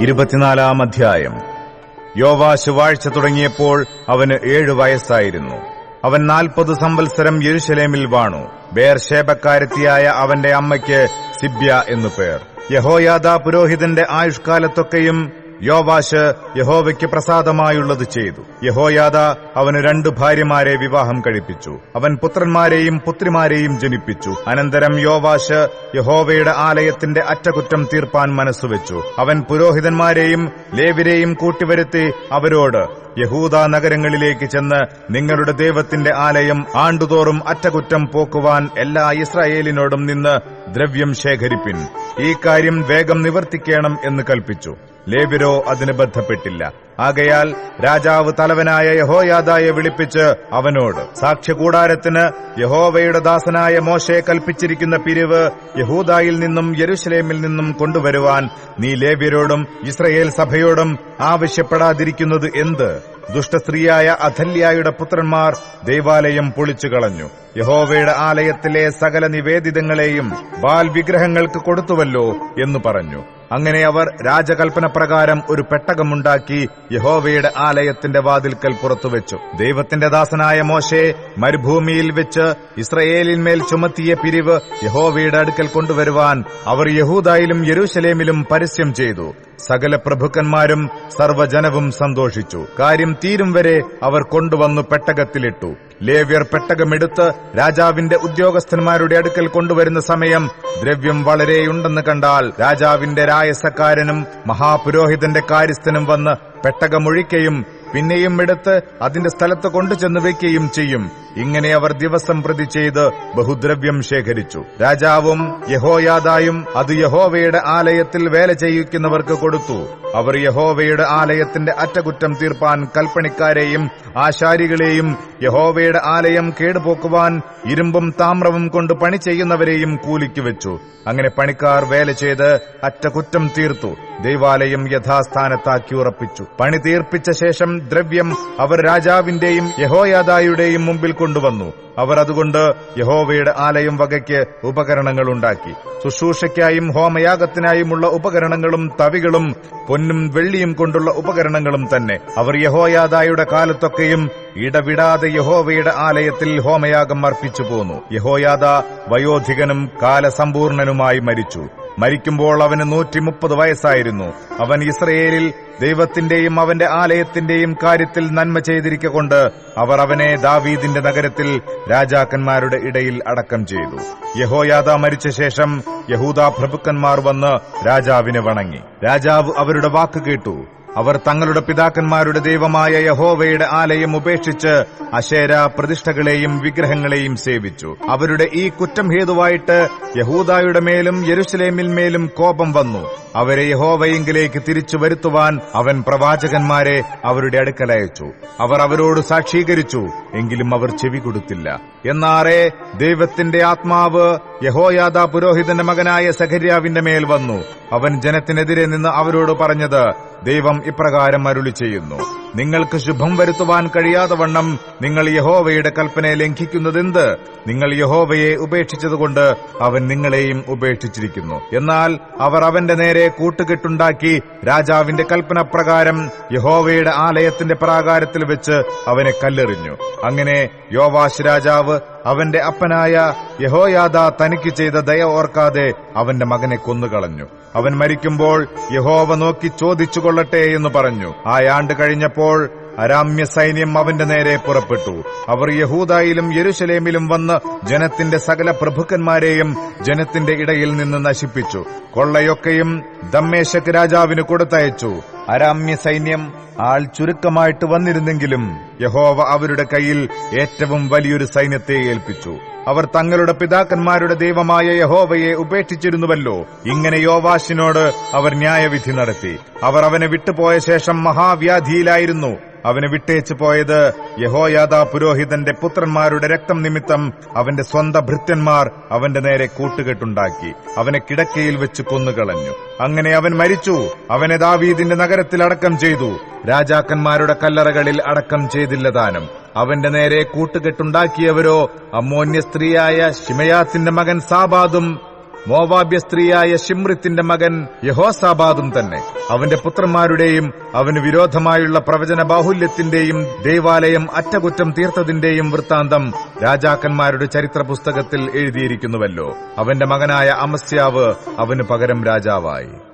ഇരുപത്തിനാലാം അധ്യായം. യോവാശ് ശുവാഴ്ച തുടങ്ങിയപ്പോൾ അവന് ഏഴു വയസ്സായിരുന്നു. അവൻ നാൽപ്പത് സംവത്സരം യെരുശലേമിൽ വാണു. ബേർഷേബക്കാരത്തിയായ അവന്റെ അമ്മയ്ക്ക് സിബ്യ എന്നു പേർ. യഹോയാദ പുരോഹിതന്റെ ആയുഷ്കാലത്തൊക്കെയും യോവാശ് യഹോവയ്ക്ക് പ്രസാദമായുള്ളത് ചെയ്തു. യഹോയാദ അവന് രണ്ടു ഭാര്യമാരെ വിവാഹം കഴിപ്പിച്ചു. അവൻ പുത്രന്മാരെയും പുത്രിമാരെയും ജനിപ്പിച്ചു. അനന്തരം യോവാശ് യഹോവയുടെ ആലയത്തിന്റെ അറ്റകുറ്റം തീർപ്പാൻ മനസ്സുവെച്ചു അവൻ പുരോഹിതന്മാരെയും ലേവിരെയും കൂട്ടിവരുത്തി അവരോട് യഹൂദ നഗരങ്ങളിലേക്ക് ചെന്ന് നിങ്ങളുടെ ദൈവത്തിന്റെ ആലയം ആണ്ടുതോറും അറ്റകുറ്റം പോക്കുവാൻ എല്ലാ ഇസ്രായേലിനോടും നിന്ന് ദ്രവ്യം ശേഖരിപ്പിൻ. ഈ കാര്യം വേഗം നിവർത്തിക്കണം എന്ന് കൽപ്പിച്ചു. ലേബിരോ അതിന് ബന്ധപ്പെട്ടില്ല ആകയാൽ രാജാവ് തലവനായ യഹോയാദായെ വിളിപ്പിച്ച് അവനോട് സാക്ഷ്യകൂടാരത്തിന് യഹോവയുടെ ദാസനായ മോശെ കൽപ്പിച്ചിരിക്കുന്ന പിരിവ് യഹൂദായിൽ നിന്നും യരുഷലേമിൽ നിന്നും കൊണ്ടുവരുവാൻ നീ ലേബ്യരോടും ഇസ്രയേൽ സഭയോടും ആവശ്യപ്പെടാതിരിക്കുന്നത് എന്ത്? ദുഷ്ടസ്ത്രീയായ അഥല്യായുടെ പുത്രന്മാർ ദൈവാലയം പൊളിച്ചു കളഞ്ഞു. യഹോവയുടെ ആലയത്തിലെ സകല നിവേദിതങ്ങളെയും ബാൽ വിഗ്രഹങ്ങൾക്ക് കൊടുത്തുവല്ലോ എന്ന് പറഞ്ഞു. അങ്ങനെ അവർ രാജകൽപ്പന പ്രകാരം ഒരു പെട്ടകമുണ്ടാക്കി യഹോവയുടെ ആലയത്തിന്റെ വാതിൽക്കൽ പുറത്തുവെച്ചു. ദൈവത്തിന്റെ ദാസനായ മോശെ മരുഭൂമിയിൽ വെച്ച് ഇസ്രയേലിന്മേൽ ചുമത്തിയ പിരിവ് യഹോവയുടെ അടുക്കൽ കൊണ്ടുവരുവാൻ അവർ യഹൂദായിലും യെരൂശലേമിലും പരസ്യം ചെയ്തു. സകല പ്രഭുക്കന്മാരും സർവജനവും സന്തോഷിച്ചു. കാര്യം തീരും വരെ അവർ കൊണ്ടുവന്നു പെട്ടകത്തിലിട്ടു. ലേവ്യർ പെട്ടകമെടുത്ത് രാജാവിന്റെ ഉദ്യോഗസ്ഥന്മാരുടെ അടുക്കൽ കൊണ്ടുവരുന്ന സമയം ദ്രവ്യം വളരെയുണ്ടെന്ന് കണ്ടാൽ രാജാവിന്റെ രായസക്കാരനും മഹാപുരോഹിതന്റെ കാര്യസ്ഥനും വന്ന് പെട്ടകമൊഴിക്കയും പിന്നെയും എടുത്ത് അതിന്റെ സ്ഥലത്ത് കൊണ്ടുചെന്ന് വയ്ക്കുകയും ചെയ്യും. ഇങ്ങനെ അവർ ദിവസം പ്രതി ചെയ്ത് ബഹുദ്രവ്യം ശേഖരിച്ചു. രാജാവും യഹോയാദായും അത് യഹോവയുടെ ആലയത്തിൽ വേല ചെയ്യിക്കുന്നവർക്ക് കൊടുത്തു. അവർ യഹോവയുടെ ആലയത്തിന്റെ അറ്റകുറ്റം തീർപ്പാൻ കൽപ്പണിക്കാരെയും ആശാരികളെയും യഹോവയുടെ ആലയം കേടുപോക്കുവാൻ ഇരുമ്പും താമ്രവും കൊണ്ട് പണി ചെയ്യുന്നവരെയും കൂലിക്ക് വെച്ചു. അങ്ങനെ പണിക്കാർ വേല ചെയ്ത് അറ്റകുറ്റം തീർത്തു. ദൈവാലയം യഥാസ്ഥാനത്താക്കി ഉറപ്പിച്ചു. പണി തീർപ്പിച്ച ശേഷം ദ്രവ്യം അവർ രാജാവിന്റെയും യഹോയാദായുടെയും മുമ്പിൽ കൊണ്ടുവന്നു. അവർ അതുകൊണ്ട് യഹോവയുടെ ആലയം വകയ്ക്ക് ഉപകരണങ്ങൾ ഉണ്ടാക്കി ശുശ്രൂഷയ്ക്കായും ഹോമയാഗത്തിനായുമുള്ള ഉപകരണങ്ങളും തവികളും പൊന്നും വെള്ളിയും കൊണ്ടുള്ള ഉപകരണങ്ങളും തന്നെ. അവർ യഹോയാദായുടെ കാലത്തൊക്കെയും ഇടവിടാതെ യഹോവയുടെ ആലയത്തിൽ ഹോമയാഗം അർപ്പിച്ചു പോന്നു യഹോയാദ വയോധികനും കാലസമ്പൂർണനുമായി മരിച്ചു. മരിക്കുമ്പോൾ അവന് നൂറ്റി മുപ്പത് വയസ്സായിരുന്നു. അവൻ ഇസ്രയേലിൽ ദൈവത്തിന്റെയും അവന്റെ ആലയത്തിന്റെയും കാര്യത്തിൽ നന്മ ചെയ്തിരിക്കൊണ്ട് അവർ അവനെ ദാവീദിന്റെ നഗരത്തിൽ രാജാക്കന്മാരുടെ ഇടയിൽ അടക്കം ചെയ്തു. യഹോയാദ മരിച്ച ശേഷം യഹൂദ പ്രഭുക്കന്മാർ വന്ന് രാജാവിനെ വണങ്ങി. രാജാവ് അവരുടെ വാക്ക് കേട്ടു. അവർ തങ്ങളുടെ പിതാക്കന്മാരുടെ ദൈവമായ യഹോവയുടെ ആലയം ഉപേക്ഷിച്ച് അശേര പ്രതിഷ്ഠകളെയും വിഗ്രഹങ്ങളെയും സേവിച്ചു. അവരുടെ ഈ കുറ്റം ഹേതുവായിട്ട് യഹൂദായുടെ മേലും യെരുശലേമിൽ മേലും കോപം വന്നു. അവരെ യഹോവയെങ്കിലേക്ക് തിരിച്ചു വരുത്തുവാൻ അവൻ പ്രവാചകന്മാരെ അവരുടെ അടുക്കലയച്ചു അവർ അവരോട് സാക്ഷീകരിച്ചു എങ്കിലും അവർ ചെവി കൊടുത്തില്ല. എന്നാറെ ദൈവത്തിന്റെ ആത്മാവ് യഹോയാദ പുരോഹിതന്റെ മകനായ സഖര്യാവിന്റെ മേൽ വന്നു. അവൻ ജനത്തിനെതിരെ നിന്ന് അവരോട് പറഞ്ഞത് ദൈവം ഇപ്രകാരം അരുളി ചെയ്യുന്നു നിങ്ങൾക്ക് ശുഭം വരുത്തുവാൻ കഴിയാതെ വണ്ണം നിങ്ങൾ യഹോവയുടെ കൽപ്പനയെ ലംഘിക്കുന്നതെന്ത്? നിങ്ങൾ യഹോവയെ ഉപേക്ഷിച്ചതുകൊണ്ട് അവൻ നിങ്ങളെയും ഉപേക്ഷിച്ചിരിക്കുന്നു. എന്നാൽ അവർ അവന്റെ നേരെ കൂട്ടുകെട്ടുണ്ടാക്കി രാജാവിന്റെ കൽപ്പന പ്രകാരം യഹോവയുടെ ആലയത്തിന്റെ പ്രാകാരത്തിൽ വെച്ച് അവനെ കല്ലെറിഞ്ഞു. അങ്ങനെ യോവാശ് രാജാവ് അവന്റെ അപ്പനായ യഹോയാദ തനിക്ക് ചെയ്ത ദയ ഓർക്കാതെ അവന്റെ മകനെ കൊന്നുകളഞ്ഞു. അവൻ മരിക്കുമ്പോൾ യഹോവ നോക്കി ചോദിച്ചു കൊള്ളട്ടെ എന്ന് പറഞ്ഞു. ആ ആണ്ട് കഴിഞ്ഞപ്പോൾ അരാമ്യ സൈന്യം അവന്റെ നേരെ പുറപ്പെട്ടു. അവർ യഹൂദായിലും യെരുശലേമിലും വന്ന് ജനത്തിന്റെ സകല പ്രഭുക്കന്മാരെയും ജനത്തിന്റെ ഇടയിൽ നിന്ന് നശിപ്പിച്ചു. കൊള്ളയൊക്കെയും ദമ്മേശക് രാജാവിന് കൊടുത്തയച്ചു. അരാമ്യ സൈന്യം ആൾ ചുരുക്കമായിട്ട് വന്നിരുന്നെങ്കിലും യഹോവ അവരുടെ കയ്യിൽ ഏറ്റവും വലിയൊരു സൈന്യത്തെ ഏൽപ്പിച്ചു. അവർ തങ്ങളുടെ പിതാക്കന്മാരുടെ ദൈവമായ യഹോവയെ ഉപേക്ഷിച്ചിരുന്നുവല്ലോ. ഇങ്ങനെ യോവാശിനോട് അവർ ന്യായവിധി നടത്തി. അവർ അവനെ വിട്ടുപോയ ശേഷം മഹാവ്യാധിയിലായിരുന്നു. അവന് വിട്ടേച്ചു പോയത് യഹോയാദാ പുരോഹിതന്റെ പുത്രന്മാരുടെ രക്തം നിമിത്തം അവന്റെ സ്വന്ത ഭൃത്യന്മാർ അവന്റെ നേരെ കൂട്ടുകെട്ടുണ്ടാക്കി. അവനെ കിടക്കയിൽ വെച്ച് കൊന്നുകളഞ്ഞു. അങ്ങനെ അവൻ മരിച്ചു. അവനെ ദാവീദിന്റെ നഗരത്തിൽ അടക്കം ചെയ്തു. രാജാക്കന്മാരുടെ കല്ലറകളിൽ അടക്കം ചെയ്തില്ല താനും അവന്റെ നേരെ കൂട്ടുകെട്ടുണ്ടാക്കിയവരോ അമ്മോന്യ സ്ത്രീയായ ഷിമയാത്തിന്റെ മകൻ സാബാദും മോവാബ്യ സ്ത്രീയായ ഷിമ്രിത്തിന്റെ മകൻ യഹോസാബാദും തന്നെ. അവന്റെ പുത്രന്മാരുടെയും അവന് വിരോധമായുള്ള പ്രവചന ബാഹുല്യത്തിന്റെയും ദേവാലയം അറ്റകുറ്റം തീർത്തതിന്റെയും വൃത്താന്തം രാജാക്കന്മാരുടെ ചരിത്ര പുസ്തകത്തിൽ എഴുതിയിരിക്കുന്നുവല്ലോ. അവന്റെ മകനായ അമസ്യാവ് അവന് പകരം രാജാവായി.